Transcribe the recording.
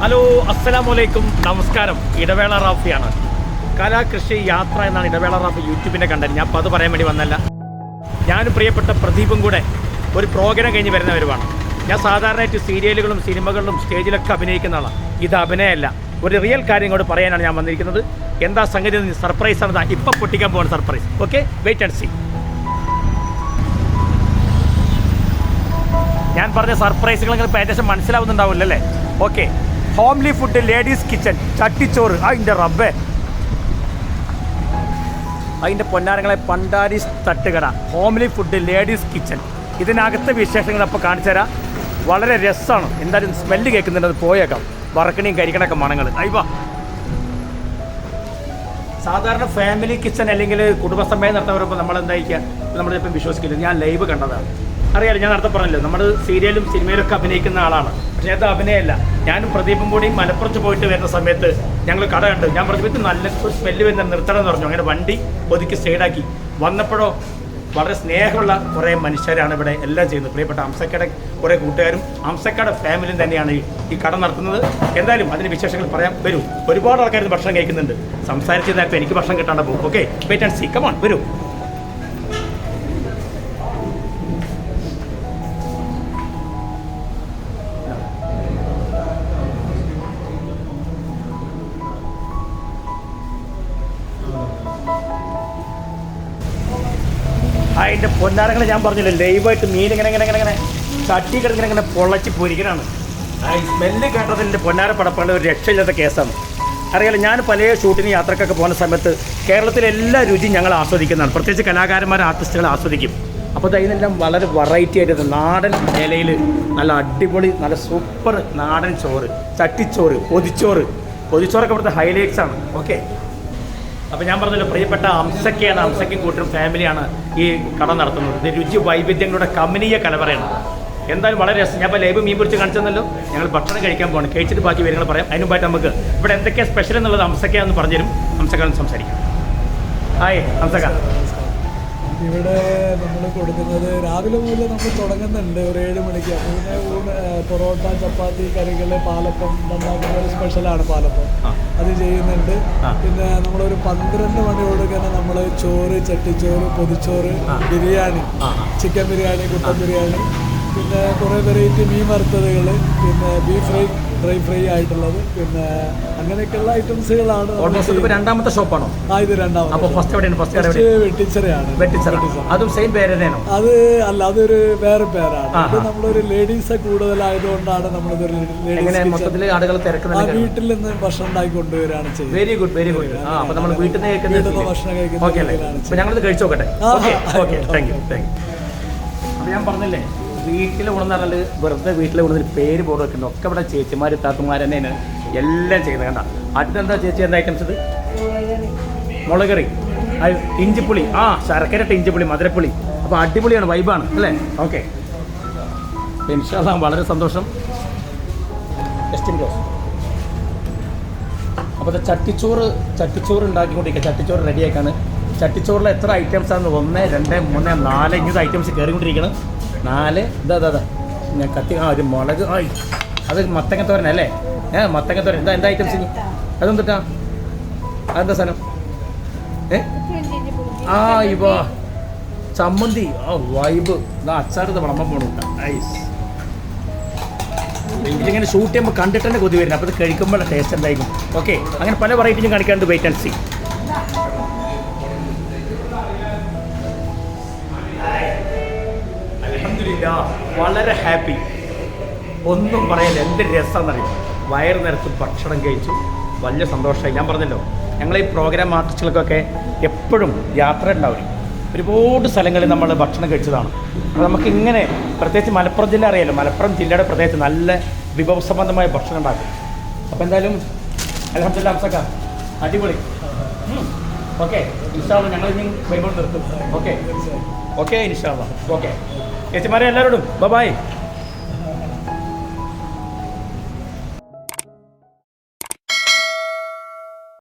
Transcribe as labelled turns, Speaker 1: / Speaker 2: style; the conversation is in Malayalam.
Speaker 1: ഹലോ അസ്സലാമു അലൈക്കും നമസ്കാരം. ഇടവേള റാഫിയാണ്. കലാ കൃഷി യാത്ര എന്നാണ് ഇടവേള റാഫി യൂട്യൂബിന്റെ കണ്ടന്റ്. ഞാൻ അപ്പോൾ അത് പറയാൻ വേണ്ടി വന്നല്ല ഞാനും പ്രിയപ്പെട്ട പ്രദീപും കൂടെ ഒരു പ്രോഗ്രാം കഴിഞ്ഞ് വരുന്നവരുമാണ്. ഞാൻ സാധാരണയായിട്ട് സീരിയലുകളും സിനിമകളിലും സ്റ്റേജിലൊക്കെ അഭിനയിക്കുന്ന ആളാണ് ഇത് അഭിനയമല്ല ഒരു റിയൽ കാര്യം കൂടെ പറയാനാണ് ഞാൻ വന്നിരിക്കുന്നത്. എന്താ സംഗതി സർപ്രൈസ് ആണ്. ഇപ്പം പൊട്ടിക്കാൻ പോകുന്ന surprise okay wait and see ഞാൻ പറഞ്ഞ സർപ്രൈസുകൾ നിങ്ങൾക്ക് ഏകദേശം മനസ്സിലാവുന്നുണ്ടാവില്ല അല്ലേ? Okay homely food ladies kitchen ചട്ടിച്ചോറ്. അതിന്റെ റബ്ബേ. അതിന്റെ പൊന്നാരങ്ങളെ പണ്ടാരി തട്ടുകട ഹോംലി ഫുഡ് ലേഡീസ് കിച്ചൺ. ഇതിനകത്തെ വിശേഷങ്ങൾ അപ്പോൾ കാണിച്ചു തരാം. വളരെ രസമാണ് എന്തായാലും സ്മെല്ല് കേൾക്കുന്നുണ്ട് അത് പോയേക്കാം. വറക്കണിയും കരിക്കണൊക്കെ മണങ്ങൾ അയ്യോ സാധാരണ ഫാമിലി കിച്ചൺ അല്ലെങ്കിൽ കുടുംബസമയം നടത്താൻ വരുമ്പോൾ നമ്മൾ എന്തായിരിക്കുക നമ്മളിപ്പം വിശ്വസിക്കില്ല. ഞാൻ ലൈവ് കണ്ടതാണ്. അറിയാലോ ഞാൻ നേരത്തെ പറഞ്ഞല്ലോ നമ്മൾ സീരിയലും സിനിമയിലൊക്കെ അഭിനയിക്കുന്ന ആളാണ്. പക്ഷേ അത് അഭിനയമല്ല. ഞാനും പ്രദീപും കൂടി മലപ്പുറത്ത് പോയിട്ട് വരുന്ന സമയത്ത് ഞങ്ങൾ കട കണ്ടു. ഞാൻ പ്രദീപത്ത് നല്ല സ്മെല്ല് വരുന്ന നിർത്തണം എന്ന് പറഞ്ഞു. അങ്ങനെ വണ്ടി ഒതുക്കി സൈഡാക്കി വന്നപ്പോഴോ വളരെ സ്നേഹമുള്ള കുറേ മനുഷ്യരാണ് ഇവിടെ എല്ലാം ചെയ്യുന്നത്. പ്രിയപ്പെട്ട അംസക്കയുടെ കുറേ കൂട്ടുകാരും അംസക്കയുടെ ഫാമിലിയും തന്നെയാണ് ഈ- കട നടത്തുന്നത്. എന്തായാലും അതിന് വിശേഷങ്ങൾ പറയാം. വരൂ. ഒരുപാട് ആൾക്കാർ ഭക്ഷണം കഴിക്കുന്നുണ്ട്. സംസാരിച്ചതായപ്പോൾ എനിക്ക് ഭക്ഷണം കിട്ടാണ്ട് പോകും. Okay wait and see come on വരൂ. അതിന്റെ പൊന്നാരങ്ങൾ ഞാൻ പറഞ്ഞില്ലേ ലൈവായിട്ട് മീൻ ഇങ്ങനെ ഇങ്ങനെ ഇങ്ങനെ ഇങ്ങനെ ചട്ടി കിടങ്ങനെ ഇങ്ങനെ പൊള്ളച്ച് പൊരിക്കലാണ് ആ സ്മെല്ല് കേട്ടതിന്റെ പൊന്നാര പടപ്പാണ്ട് ഒരു രക്ഷയില്ലാത്ത കേസാണ്. അറിയാലോ ഞാൻ പല ഷൂട്ടിന് യാത്രക്കൊക്കെ പോകുന്ന സമയത്ത് കേരളത്തിലെ എല്ലാ രുചിയും ഞങ്ങൾ ആസ്വദിക്കുന്നതാണ്. പ്രത്യേകിച്ച് കലാകാരന്മാർ ആർട്ടിസ്റ്റുകൾ ആസ്വദിക്കും. അപ്പോൾ അതിനെല്ലാം വളരെ വെറൈറ്റി ആയിട്ട് നാടൻ ഇലയിൽ നല്ല അടിപൊളി നല്ല സൂപ്പർ നാടൻ ചോറ് ചട്ടിച്ചോറ് പൊതിച്ചോറ്. പൊതിച്ചോറൊക്കെ ഇവിടുത്തെ ഹൈലൈറ്റ്സ് ആണ്. ഓക്കെ അപ്പോൾ ഞാൻ പറഞ്ഞല്ലോ പ്രിയപ്പെട്ട അംസക്കയാണ് അംസക്കും കൂട്ടരും ഫാമിലിയാണ് ഈ കട നടത്തുന്നത്. ഇത് രുചി വൈവിധ്യങ്ങളുടെ കമ്പനിയ കലവറയാണ്. എന്തായാലും വളരെ രസം. ഞാൻ ഇപ്പോൾ ലൈവ് മീൻ പിടിച്ച് കാണിച്ചെന്നല്ലോ. ഞങ്ങൾ ഭക്ഷണം കഴിക്കാൻ പോകണം കഴിച്ചിട്ട് ബാക്കി വിവരങ്ങൾ പറയാം. അതിന് മുമ്പായിട്ട് നമുക്ക് ഇവിടെ എന്തൊക്കെയാണ് സ്പെഷ്യൽ എന്നുള്ളത് അംസക്കയാണെന്ന് പറഞ്ഞുതരും. അംസക്കാണെന്ന് സംസാരിക്കാം. ഹായ് അംസക്ക.
Speaker 2: ഇവിടെ നമ്മൾ കൊടുക്കുന്നത് രാവിലെ മുതൽ നമ്മൾ തുടങ്ങുന്നുണ്ട് ഒരു ഏഴ് മണിക്ക്. അപ്പോൾ പിന്നെ ഊണ് പൊറോട്ട ചപ്പാത്തി കറികൾ പാലപ്പം നന്നാക്കുന്ന ഒരു സ്പെഷ്യലാണ് പാലപ്പം. അത് ചെയ്യുന്നുണ്ട്. പിന്നെ നമ്മളൊരു പന്ത്രണ്ട് മണിയോടൊക്കെ നമ്മൾ ചോറ് ചട്ടിച്ചോറ് പൊതിച്ചോറ്. ബിരിയാണി. ചിക്കൻ ബിരിയാണി കുട്ടൻ ബിരിയാണി. പിന്നെ കുറേ വെറൈറ്റി മീൻ വറുത്തതുകൾ പിന്നെ ബീഫ് ഫ്രൈ ഡ്രൈ ഫ്രൈ ആയിട്ടുള്ളത്. പിന്നെ അങ്ങനെയൊക്കെയുള്ള ഐറ്റംസുകളാണ് നമ്മൾ
Speaker 1: ഓൾമോസ്റ്റ് ഇപ്പോൾ രണ്ടാമത്തെ ഷോപ്പാണോ?
Speaker 2: ആ ഇത് രണ്ടാമത്തെ
Speaker 1: അപ്പോൾ ഫസ്റ്റ് എവിടെയാണ്? ഫസ്റ്റ്
Speaker 2: വെട്ടിച്ചറയാണ്.
Speaker 1: വെട്ടിച്ചറ. അതും സെയിം പേര്
Speaker 2: അത് അല്ല അതൊരു വേറെ പേരാണ്.
Speaker 1: അത്.
Speaker 2: നമ്മളൊരു ലേഡീസ് കൂടുതലായതുകൊണ്ടാണ് നമ്മളിതൊരു
Speaker 1: മൊത്തത്തിൽ ആളുകൾ
Speaker 2: വീട്ടിൽ നിന്ന് ഭക്ഷണം ഉണ്ടാക്കി കൊണ്ടുവരികയാണ് ചെയ്യുന്നത്
Speaker 1: വെരി ഗുഡ് വെരി ഗുഡ് ആ അപ്പോൾ നമ്മൾ വീട്ടിൽ നിന്ന്
Speaker 2: ഭക്ഷണം കഴിക്കുന്നത്
Speaker 1: ഓക്കെ അപ്പോൾ ഞങ്ങളിത് കഴിച്ചു നോക്കട്ടെ.
Speaker 2: ആ,
Speaker 1: ഓക്കെ
Speaker 2: ആ,
Speaker 1: okay thank you thank you അപ്പോൾ ഞാൻ പറഞ്ഞില്ലേ വീട്ടിൽ ഉണർന്നാൽ വെറുതെ വീട്ടിൽ ഉണർന്ന് പേര് ബോർഡ് വെക്കുന്നത് ഒക്കെ ഇവിടെ ചേച്ചിമാർ താത്തുമാർ തന്നെയാണ്. എല്ലാം ചെയ്യുന്നത് കണ്ട? അടുത്തെന്താ ചേച്ചി എന്താ ഐറ്റംസ് ഇത്? മുളകറി ഇഞ്ചിപ്പുളി. ആ ശർക്കരട്ട ഇഞ്ചിപ്പുളി മധുരപ്പുളി. അപ്പോൾ അടിപൊളിയാണ് വൈബാണ് അല്ലേ? ഓക്കെ വളരെ സന്തോഷം. ജസ്റ്റ് ക്ലോസ് അപ്പോൾ ചട്ടിച്ചോറ് ചട്ടിച്ചോറ് ഉണ്ടാക്കിക്കൊണ്ടിരിക്കുക ചട്ടിച്ചോറ് റെഡിയാക്കാണ് ചട്ടിച്ചോറിൽ എത്ര ഐറ്റംസ് ആണ് ഒന്ന് രണ്ട് മൂന്ന് നാല് ഇങ്ങനത്തെ ഐറ്റംസ് കയറിക്കൊണ്ടിരിക്കണം നാല് ഇതാ ഇതാ ഇതാ. ഞാൻ കത്തി ആ ഒരു മുളക് ആയി അത് മത്തങ്ങത്തോരൻ അല്ലേ? ഏ മത്തങ്ങത്തോരൻ എന്താ എന്താ ഐറ്റംസ് ഇനി? അതെന്തിട്ടാ? അതെന്താ സാധനം? ഏ? ആ ഇവ. ചമ്മന്തി. ആ വൈബ് ഇതാ അച്ചാറത് വിളമ്പം പോണുണ്ട് ഐസ് ഷൂട്ട് ചെയ്യുമ്പോൾ കണ്ടിട്ട് തന്നെ കൊതി വരുന്നത് അപ്പോൾ ഇത് കഴിക്കുമ്പോൾ ടേസ്റ്റ് എന്തായിരിക്കും? ഓക്കെ അങ്ങനെ പല വെറൈറ്റിയും കാണിക്കാണ്ട് വെയിറ്റ് ആൻഡ് സി വളരെ ഹാപ്പി ഒന്നും പറയാൻ എന്ത് രസമെന്നറിയും വയറ് നിറച്ച് ഭക്ഷണം കഴിച്ചു. വലിയ സന്തോഷമായി. ഞാൻ പറഞ്ഞല്ലോ ഞങ്ങൾ ഈ പ്രോഗ്രാം ആർട്ടിസ്റ്റുകൾക്കൊക്കെ എപ്പോഴും യാത്ര ഉണ്ടാവും ഒരുപാട് സ്ഥലങ്ങളിൽ നമ്മൾ ഭക്ഷണം കഴിച്ചതാണ്. അപ്പോൾ നമുക്ക് ഇങ്ങനെ പ്രത്യേകിച്ച് മലപ്പുറം ജില്ല അറിയാലോ? മലപ്പുറം ജില്ലയുടെ പ്രദേശത്ത് നല്ല വിഭവസംബന്ധമായ ഭക്ഷണം ഉണ്ടാക്കും. അപ്പോൾ എന്തായാലും അലഹമില്ല അംസക്ക. അടിപൊളി. ഓക്കെ. ഇൻഷാല്ല ഞങ്ങൾ ഇനി വരുമ്പോൾ നിർത്തും. ഓക്കെ. ഓക്കെ ഇൻഷാല്ല ഓക്കെ ചേച്ചിമാരെ എല്ലാവരോടും. ബൈ